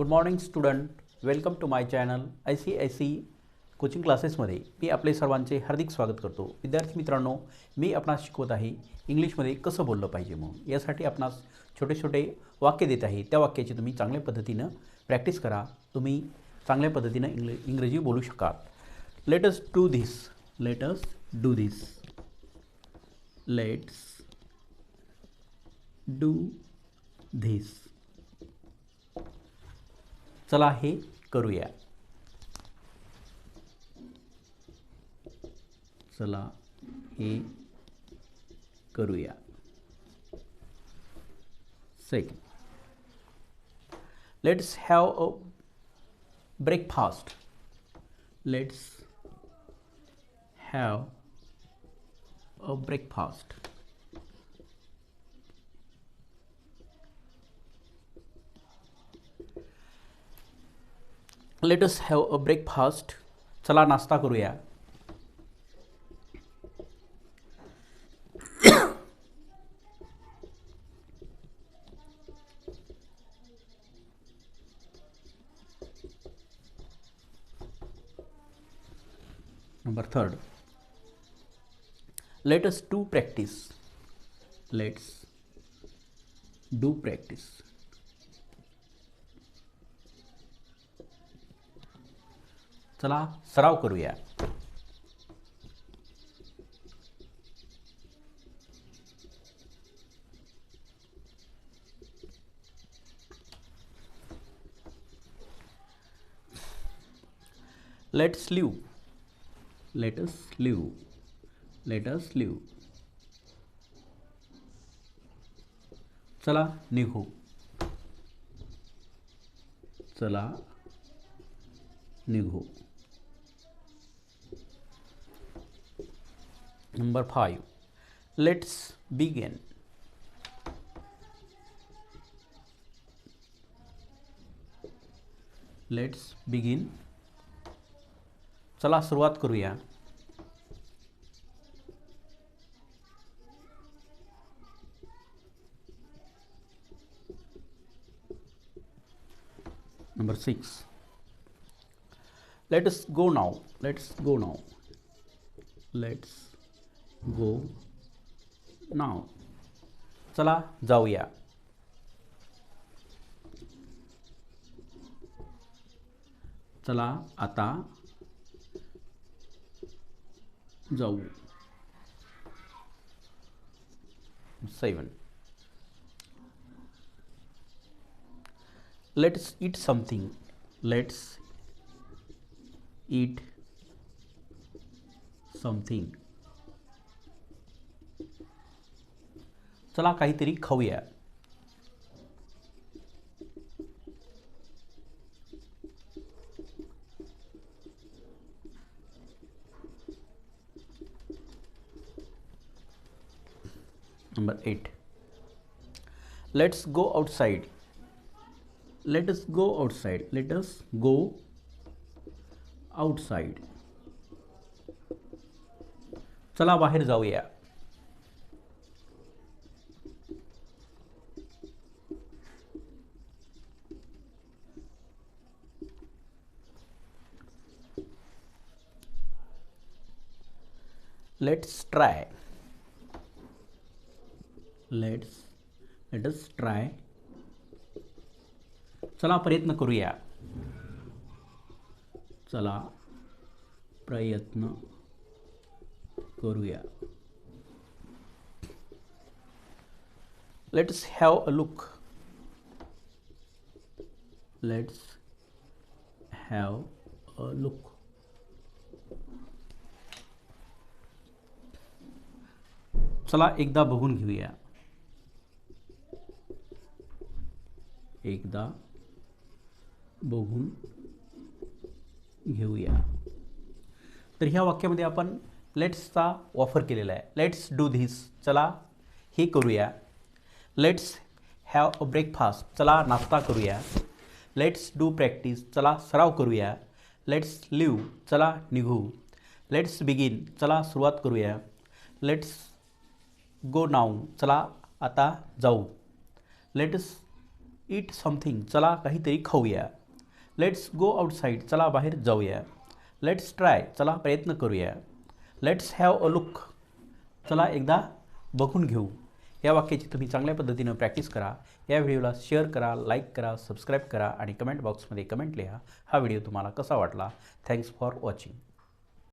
Good morning student welcome to my channel I C I C coaching क्लासेसमध्ये मी आपले सर्वांचे हार्दिक स्वागत करतो. विद्यार्थी मित्रांनो मी आपणास शिकवत आहे इंग्लिशमध्ये कसं बोललं पाहिजे म्हणून. यासाठी आपणास छोटे छोटे वाक्य देत आहे. त्या वाक्याची तुम्ही चांगल्या पद्धतीनं प्रॅक्टिस करा. तुम्ही चांगल्या पद्धतीनं इंग्ल इंग्रजी बोलू शकाल. Let's do this let's do this let's do this चला हे करूया. चला हे करूया. Second let's have a breakfast let's have a breakfast let us have a breakfast चला नाश्ता करू number third let us to practice let's do practice चला सराव करूया. Let's leave let's leave let's leave चला निघू. चला निघू. Number five. Let's begin let's begin. चला सुरुवात करूया। Number six. Let's go now. Let's go now. Let's go. Now. चला जाऊया. चला आता. जाऊ. Seven. Let's eat something let's eat something चला का खाऊ number eight let's go outside let's go go outside. Let us go outside. चला बाहर जाऊया. let's try let's let us try चला प्रयत्न करूया चला प्रयत्न करूया let's have a look let's have a look चला एकदा बघून घेऊया. एकदा बघून घेऊया. तर ह्या वाक्यामध्ये आपण लेट्सचा ऑफर केलेला आहे. लेट्स डू धिस चला हे करूया. लेट्स हॅव अ ब्रेकफास्ट चला नाश्ता करूया. लेट्स डू प्रॅक्टिस चला सराव करूया. लेट्स लिव चला निघू. लेट्स बिगिन चला सुरुवात करूया. लेट्स गो नाऊ चला आता जाऊ. लेटस ईट समथिंग चला काहीतरी खाऊया. लेट्स गो आउटसाईड चला बाहेर जाऊया. लेट्स ट्राय चला प्रयत्न करूया. लेट्स हॅव अ लुक चला एकदा बघून घेऊ. या वाक्याची तुम्ही चांगल्या पद्धतीनं प्रॅक्टिस करा. या व्हिडिओला शेअर करा लाईक करा सबस्क्राईब करा आणि कमेंट बॉक्समध्ये कमेंट लिहा. हा व्हिडिओ तुम्हाला कसा वाटला? Thanks for watching